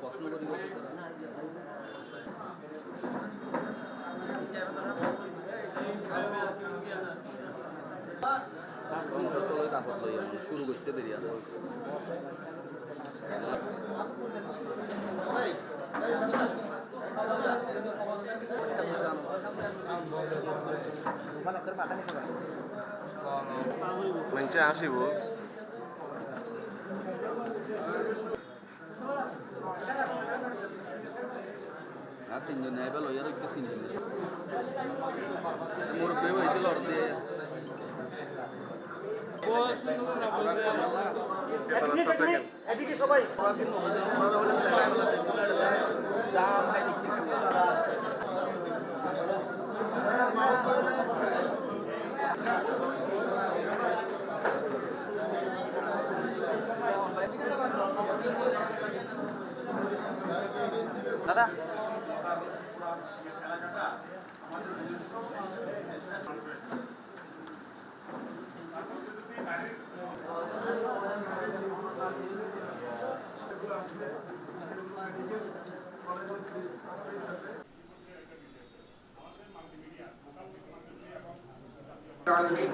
প্রশ্ন করি বলতে তারা। সংসদ তলে তাপত লইয়া মানে শুরু করতে দেরি আছে মানুষে আসিব তিনজন নেয় লইয়া রইতে তিনজন। মুরব্বী হয়েছিল ওর দিয়ে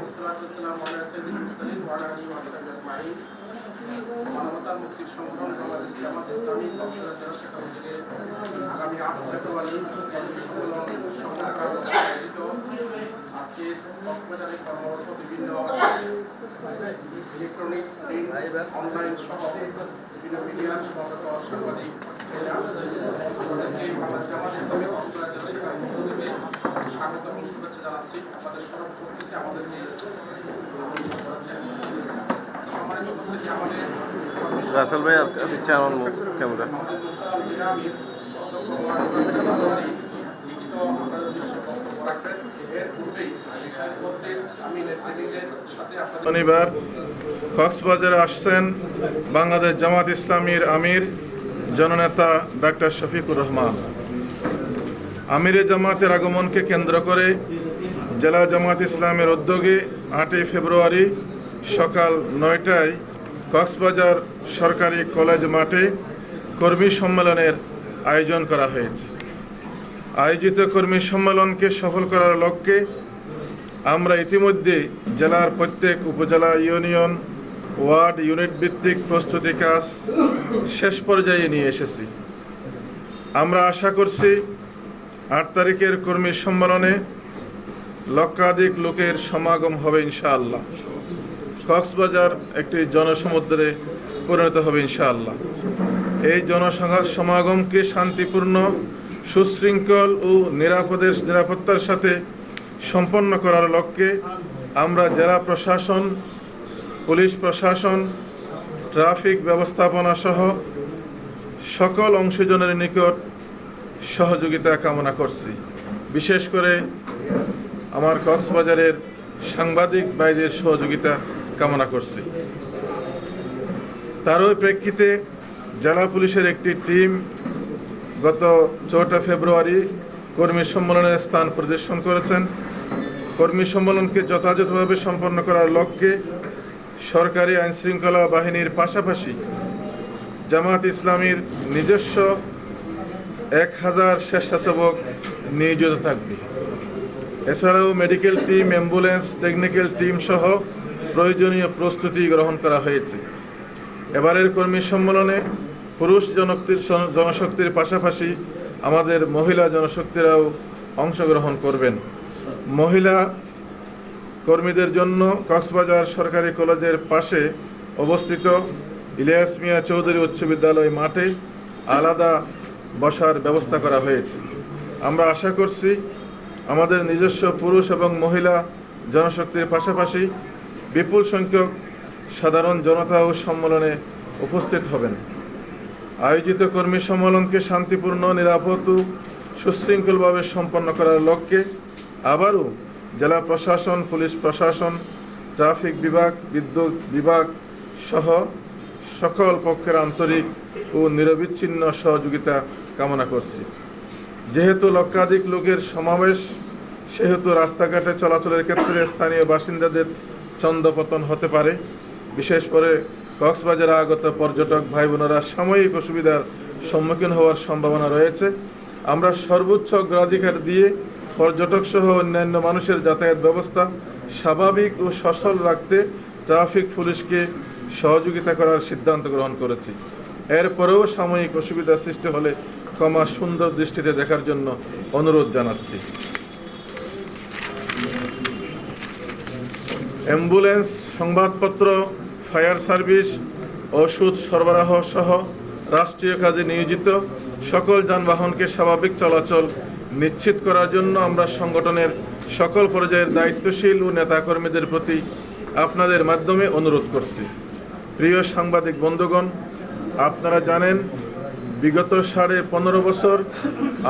والسلام على سيد المرسلين وعلى آله وصحبه أجمعين মানবতার মুক্তির সংগ্রাম বাংলাদেশ জামাত ইসলামী কক্সবাজার জেলা শাখা থেকে আগামী আট ফেব্রুয়ারি কর্মী সম্মেলন সংগ্রাম আয়োজিত আজকে কক্সবাজারে কর্মরত বিভিন্ন ইলেকট্রনিক্স প্রিন্ট অনলাইন সহ বিভিন্ন মিডিয়ার সমবেত সাংবাদিক এরা আমাদেরকে বাংলাদেশ জামাত ইসলামী কক্সবাজার জেলা শাখার পক্ষ থেকে স্বাগত এবং শুভেচ্ছা জানাচ্ছি আমাদের সবার উপস্থিতি আমাদেরকে রাসেল ভাই, আর দিচ্ছে আমার ক্যামেরা। শনিবার কক্সবাজারে আসছেন বাংলাদেশ জামাত ইসলামীর আমির, জননেতা ডাক্তার শফিকুর রহমান। আমিরে জামাতের আগমনকে কেন্দ্র করে জেলা জামাত ইসলামের উদ্যোগে আটই ফেব্রুয়ারি সকাল নয়টায় কক্সবাজার সরকারি কলেজ মাঠে কর্মী সম্মেলনের আয়োজন করা হয়েছে। আয়োজিত কর্মী সম্মেলনকে সফল করার লক্ষ্যে আমরা ইতিমধ্যে জেলার প্রত্যেক উপজেলা ইউনিয়ন, ওয়ার্ড ইউনিট ভিত্তিক প্রস্তুতি কাজ শেষ পর্যায়ে নিয়ে এসেছি। আমরা আশা করছি আট তারিখের কর্মী সম্মেলনে লক্ষাধিক লোকের সমাগম হবে ইনশাআল্লাহ। কক্সবাজার একটি জনসমুদ্রে পরিণত হবে ইনশাআল্লাহ। এই জনসংঘ সমাগমকে শান্তিপূর্ণ, সুশৃঙ্খল ও নিরাপদের নিরাপত্তার সাথে সম্পন্ন করার লক্ষ্যে আমরা জেলা প্রশাসন, পুলিশ প্রশাসন, ট্রাফিক ব্যবস্থাপনা সহ সকল অংশজনের নিকট সহযোগিতা কামনা করছি। বিশেষ করে আমার কক্সবাজারের সাংবাদিক ভাইদের সহযোগিতা কামনা করছি। তারই প্রেক্ষিতে জেলা পুলিশের একটি টিম গত চৌঠা ফেব্রুয়ারি কর্মী সম্মেলনের স্থান প্রদর্শন করেছেন। কর্মী সম্মেলনকে যথাযথভাবে সম্পন্ন করার লক্ষ্যে সরকারি আইনশৃঙ্খলা বাহিনীর পাশাপাশি জামাত ইসলামীর নিজস্ব এক হাজার স্বেচ্ছাসেবক নিয়োজিত থাকবে। এছাড়াও medical team ambulance technical team সহ প্রয়োজনীয় প্রস্তুতি গ্রহণ করা হয়েছে। এবারের কর্মী সম্মেলনে পুরুষ জনশক্তির জনশক্তির পাশাপাশি আমাদের মহিলা জনশক্তিরাও অংশগ্রহণ করবেন। মহিলা কর্মীদের জন্য কক্সবাজার সরকারি কলেজের পাশে অবস্থিত ইলিয়াস মিয়া চৌধুরী উচ্চ বিদ্যালয় মাঠে আলাদা বসার ব্যবস্থা করা হয়েছে। আমরা আশা করছি আমাদের নিজস্ব পুরুষ এবং মহিলা জনশক্তির পাশাপাশি বিপুল সংখ্যক সাধারণ জনতা ও সম্মেলনে উপস্থিত হবেন। আয়োজিত কর্মী সম্মেলনকে শান্তিপূর্ণ, নিরাপদ ও সুশৃঙ্খলভাবে সম্পন্ন করার লক্ষ্যে আবারও জেলা প্রশাসন, পুলিশ প্রশাসন, ট্রাফিক বিভাগ, বিদ্যুৎ বিভাগ সহ সকল পক্ষের আন্তরিক ও নিরবিচ্ছিন্ন সহযোগিতা কামনা করছি। যেহেতু লক্ষাধিক লোকের সমাবেশ, সেহেতু রাস্তাঘাটে চলাচলের ক্ষেত্রে স্থানীয় বাসিন্দাদের চন্দ্রপতন হতে পারে। বিশেষ করে কক্সবাজারে আগত পর্যটক ভাই বোনেরা সাময়িক অসুবিধার সম্মুখীন হওয়ার সম্ভাবনা রয়েছে। আমরা সর্বোচ্চ অগ্রাধিকার দিয়ে পর্যটক সহ অন্যান্য মানুষের যাতায়াত ব্যবস্থা স্বাভাবিক ও সচল রাখতে ট্রাফিক পুলিশকে সহযোগিতা করার সিদ্ধান্ত গ্রহণ করেছি। এরপরেও সাময়িক অসুবিধার সৃষ্টি হলে ক্ষমা সুন্দর দৃষ্টিতে দেখার জন্য অনুরোধ জানাচ্ছি। অ্যাম্বুলেন্স, সংবাদপত্র, ফায়ার সার্ভিস, ওষুধ সরবরাহ সহ রাষ্ট্রীয় কাজে নিয়োজিত সকল যানবাহনকে স্বাভাবিক চলাচল নিশ্চিত করার জন্য আমরা সংগঠনের সকল পর্যায়ের দায়িত্বশীল ও নেতাকর্মীদের প্রতি আপনাদের মাধ্যমে অনুরোধ করছি। প্রিয় সাংবাদিক বন্ধুগণ, আপনারা জানেন, বিগত সাড়ে পনেরো বছর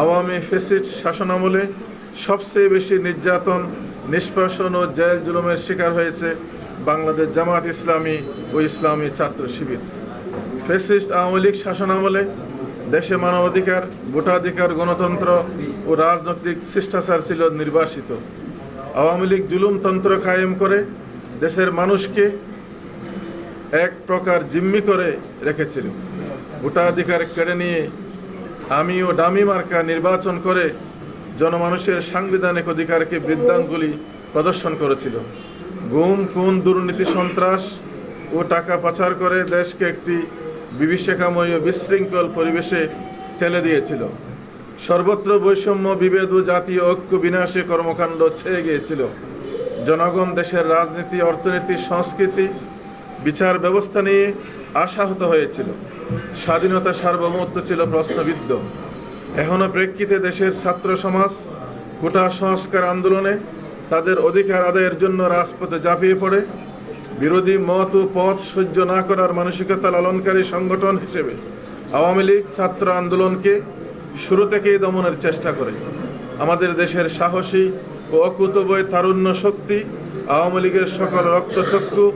আওয়ামী ফেসিড শাসনামলে সবচেয়ে বেশি নির্যাতন নিষ্পাসন ও জেল জুলুমের শিকার হয়েছে বাংলাদেশ জামাত ইসলামী ও ইসলামী ছাত্র শিবির। ফেসিস্ট আওয়ামী লীগ শাসন আমলে দেশে মানবাধিকার, ভোটাধিকার, গণতন্ত্র ও রাজনৈতিক শিষ্টাচার ছিল নির্বাসিত। আওয়ামী লীগ জুলুমতন্ত্র কায়েম করে দেশের মানুষকে এক প্রকার জিম্মি করে রেখেছিল। ভোটাধিকার কেড়ে নিয়ে আমি ও ডামি মার্কা নির্বাচন করে জনমানুষের সাংবিধানিক অধিকারকে বৃদ্ধাঙ্গুলি প্রদর্শন করেছিল। গুম, খুন, দুর্নীতি, সন্ত্রাস ও টাকা পাচার করে দেশকে একটি বিভীষিকাময় বিশৃঙ্খল পরিবেশে ঠেলে দিয়েছিল। সর্বত্র বৈষম্য, বিভেদ ও জাতীয় ঐক্য বিনাশে কর্মকাণ্ড ছেয়ে গিয়েছিল। জনগণ দেশের রাজনীতি, অর্থনীতি, সংস্কৃতি, বিচার ব্যবস্থা নিয়ে আশাহত হয়েছিল। স্বাধীনতা সার্বভৌমত্ব ছিল প্রশ্নবিদ্ধ। এখনও প্রেক্ষিতে দেশের ছাত্র সমাজ কোটা সংস্কার আন্দোলনে তাদের অধিকার আদায়ের জন্য রাজপথে ঝাঁপিয়ে পড়ে। বিরোধী মত ও পথ সহ্য না করার মানসিকতা লালনকারী সংগঠন হিসেবে আওয়ামী লীগ ছাত্র আন্দোলনকে শুরু থেকেই দমনের চেষ্টা করে। আমাদের দেশের সাহসী ও অকুতবয় তারুণ্য শক্তি আওয়ামী লীগের সকল রক্তচক্ষু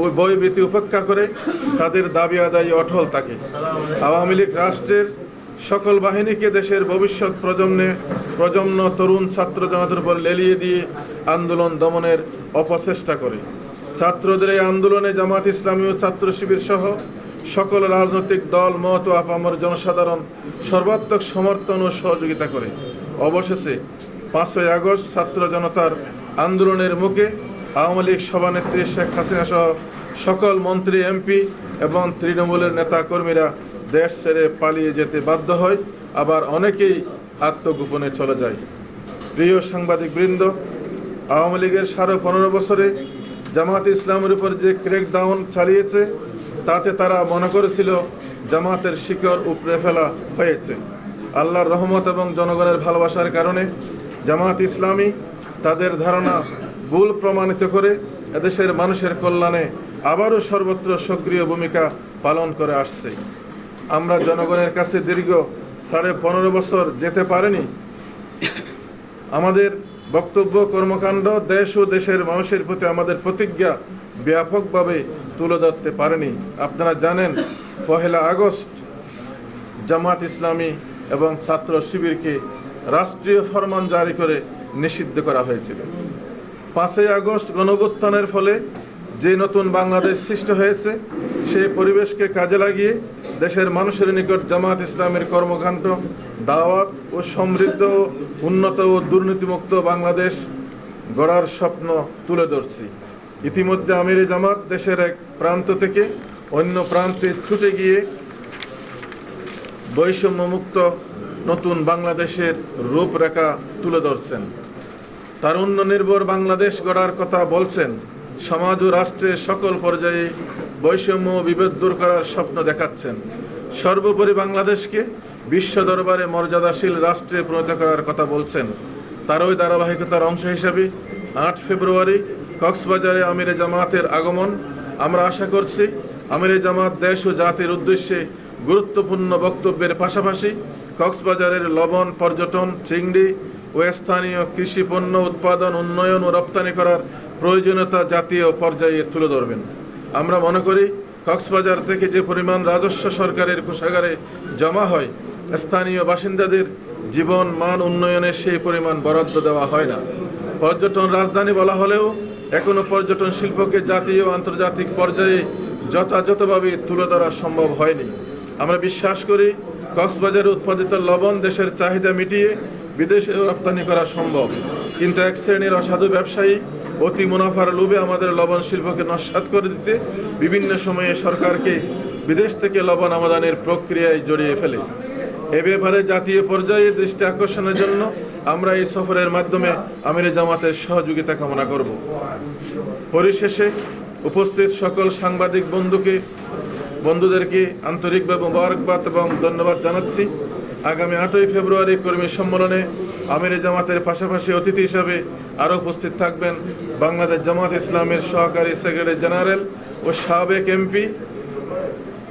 ও বয়ভীতি উপেক্ষা করে তাদের দাবি আদায় অটল থাকে। আওয়ামী লীগ রাষ্ট্রের সকল বাহিনীকে দেশের ভবিষ্যৎ প্রজন্মে প্রজন্ম তরুণ ছাত্র জনতার উপর লেলিয়ে দিয়ে আন্দোলন দমনের অপচেষ্টা করে। ছাত্রদের এই আন্দোলনে জামাত ইসলামী ও ছাত্র শিবির সহ সকল রাজনৈতিক দল, মত ও আপামর জনসাধারণ সর্বাত্মক সমর্থন ও সহযোগিতা করে। অবশেষে পাঁচই আগস্ট ছাত্র জনতার আন্দোলনের মুখে আওয়ামী লীগ সভানেত্রী শেখ হাসিনা সহ সকল মন্ত্রী, এমপি এবং তৃণমূলের নেতা কর্মীরা দেশ ছেড়ে পালিয়ে যেতে বাধ্য হয়, আবার অনেকেই আত্মগোপনে চলে যায়। প্রিয় সাংবাদিক বৃন্দ আওয়ামী লীগের সাড়ে পনেরো বছরে জামাত ইসলামের উপর যে ক্রেকডাউন চালিয়েছে, তাতে তারা মনে করেছিল জামাতের শিকড় উপড়ে ফেলা হয়েছে। আল্লাহর রহমত এবং জনগণের ভালোবাসার কারণে জামাত ইসলামী তাদের ধারণা ভুল প্রমাণিত করে এদেশের মানুষের কল্যাণে আবারও সর্বত্র সক্রিয় ভূমিকা পালন করে আসছে। আমরা জনগণের কাছে দীর্ঘ সাড়ে পনেরো বছর যেতে পারেনি। আমাদের বক্তব্য, কর্মকাণ্ড দেশ ও দেশের মানুষের প্রতি আমাদের প্রতিজ্ঞা ব্যাপকভাবে তুলে ধরতে পারেনি। আপনারা জানেন, পহেলা আগস্ট জামাত ইসলামী এবং ছাত্র শিবিরকে রাষ্ট্রীয় ফরমান জারি করে নিষিদ্ধ করা হয়েছিল। পাঁচই আগস্ট গণভুত্থানের ফলে যে নতুন বাংলাদেশ সৃষ্টি হয়েছে সেই পরিবেশকে কাজে লাগিয়ে দেশের মানুষের নিকট জামাত ইসলামের কর্মকাণ্ড, দাওয়াত ও সমৃদ্ধ, উন্নত ও দুর্নীতিমুক্ত বাংলাদেশ গড়ার স্বপ্ন তুলে ধরছি। ইতিমধ্যে আমির জামাত দেশের এক প্রান্ত থেকে অন্য প্রান্তে ছুটে গিয়ে বৈষম্যমুক্ত নতুন বাংলাদেশের রূপরেখা তুলে ধরছেন। তারুণ্য নির্ভর বাংলাদেশ গড়ার কথা বলছেন সমাজ ও রাষ্ট্রের সকল পর্যায়ে বৈষম্য বিভেদ দূর করার স্বপ্ন দেখাচ্ছেন। সর্বোপরি বাংলাদেশকে বিশ্ব দরবারে মর্যাদাশীল রাষ্ট্রে পরিণত করার কথা বলছেন। তারই ধারাবাহিকতার অংশ হিসাবে আট ফেব্রুয়ারি কক্সবাজারে আমিরে জামাতের আগমন। আমরা আশা করছি আমিরে জামাত দেশ ও জাতির উদ্দেশ্যে গুরুত্বপূর্ণ বক্তব্যের পাশাপাশি কক্সবাজারের লবণ, পর্যটন, চিংড়ি ও স্থানীয় কৃষি পণ্য উৎপাদন, উন্নয়ন ও রপ্তানি করার প্রয়োজনীয়তা জাতীয় পর্যায়ে তুলে ধরবেন। আমরা মনে করি, কক্সবাজার থেকে যে পরিমাণ রাজস্ব সরকারের কোষাগারে জমা হয়, স্থানীয় বাসিন্দাদের জীবন মান উন্নয়নে সেই পরিমাণ বরাদ্দ দেওয়া হয় না। পর্যটন রাজধানী বলা হলেও এখনও পর্যটন শিল্পকে জাতীয় আন্তর্জাতিক পর্যায়ে যথাযথভাবে তুলে ধরা সম্ভব হয়নি। আমরা বিশ্বাস করি, কক্সবাজারে উৎপাদিত লবণ দেশের চাহিদা মিটিয়ে বিদেশে রপ্তানি করা সম্ভব। কিন্তু এক শ্রেণির অসাধু ব্যবসায়ী অতি মুনাফার লোভে আমাদের লবণ শিল্পকে নস্বাত করে দিতে বিভিন্ন সময়ে সরকারকে বিদেশ থেকে লবণ আমদানির প্রক্রিয়ায় জড়িয়ে ফেলে। এ ব্যাপারে জাতীয় পর্যায়ে দৃষ্টি আকর্ষণের জন্য আমরা এই সফরের মাধ্যমে আমির জামাতের সহযোগিতা কামনা করব। পরিশেষে উপস্থিত সকল সাংবাদিক বন্ধুকে, বন্ধুদেরকে আন্তরিকভাবে মোবারকবাদ এবং ধন্যবাদ জানাচ্ছি। আগামী আটই ফেব্রুয়ারি কর্মী সম্মেলনে আমির জামাতের পাশাপাশি অতিথি হিসাবে আরও উপস্থিত থাকবেন বাংলাদেশ জামাত ইসলামের সহকারী সেক্রেটারি জেনারেল ও সাবেক MP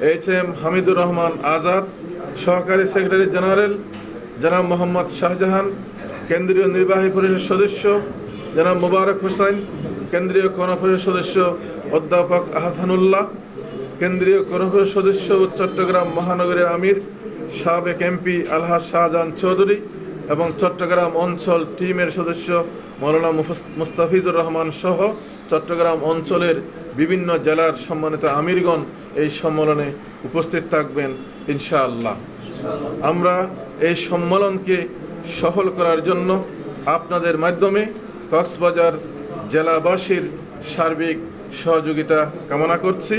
H M Hamidur Rahman Azad, সহকারী সেক্রেটারি জেনারেল জনাব মোহাম্মদ শাহজাহান, কেন্দ্রীয় নির্বাহী পরিষদ সদস্য জনাব মুবারক হোসেন, কেন্দ্রীয় কর্মপরিষদ সদস্য অধ্যাপক আহসানুল্লাহ, কেন্দ্রীয় কর্মপরিষদ সদস্য চট্টগ্রাম মহানগরের আমির সাবেক এমপি আলহাজ শাহজাহান চৌধুরী এবং চট্টগ্রাম অঞ্চল টিমের সদস্য মৌলানা মুস্তাফিজুর রহমান সহ চট্টগ্রাম অঞ্চলের বিভিন্ন জেলার সম্মানিত আমিরগণ এই সম্মেলনে উপস্থিত থাকবেন, ইনশাআল্লাহ। আমরা এই সম্মেলনকে সফল করার জন্য আপনাদের মাধ্যমে কক্সবাজার জেলাবাসীর সার্বিক সহযোগিতা কামনা করছি।